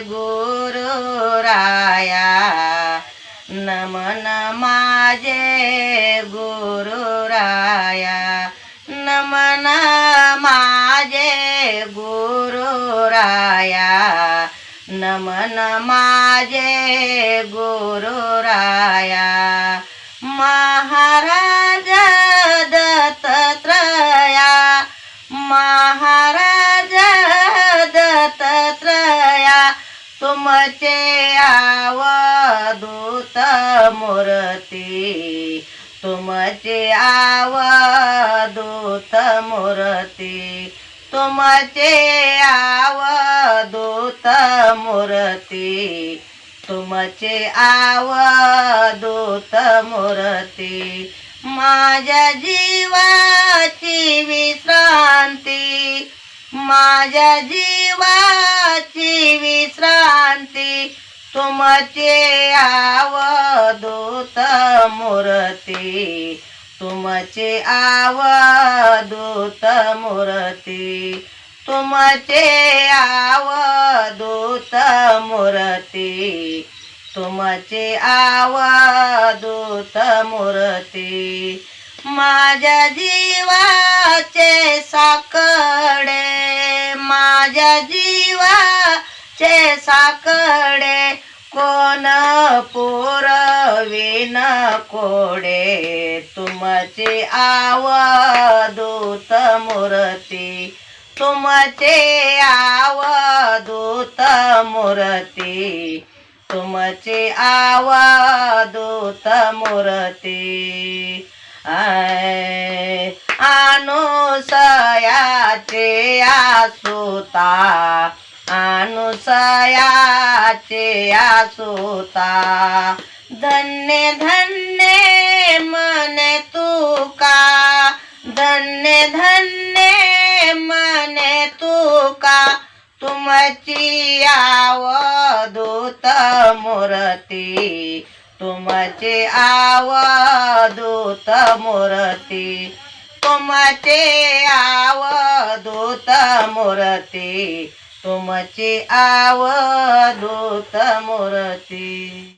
गुरु राया नमन माझे गुरुराया नमन माझे गुरुराया नमन माझे गुरुराया महाराज दत्तत्रया महा तुमचे आवदूत मूर्ती तुमचे आवदूत मूर्ती तुमचे आवदूत मूर्ती तुमचे आवदूत मूर्ती. माझ्या जीवाची विश्रांती माझ्या जीवाची विश्रांती तुमचे आवदूत मूर्ती. तुमचे आवदूत मूर्ती. तुमचे आवदूत मूर्ती. तुमचे आवदूत मूर्ती. माझ्या जीवाचे साकडे माझ्या चे साकडे कोण पुरविन कोडे? तुमचे आवदूत मूर्ती तुमचे आवदूत मूर्ती तुमचे आवदूत मूर्ती. आय अनुसयाचे आसुता अनुसयाचे आसुता. धन्य धन्य मने तुका. धन्य धन्य मने तुका. तुमची आवदूत मूर्ती. तुमचे आवदूत मूर्ती. तुमचे आवदूत मूर्ती. तुमचे आवदूत मूर्ती.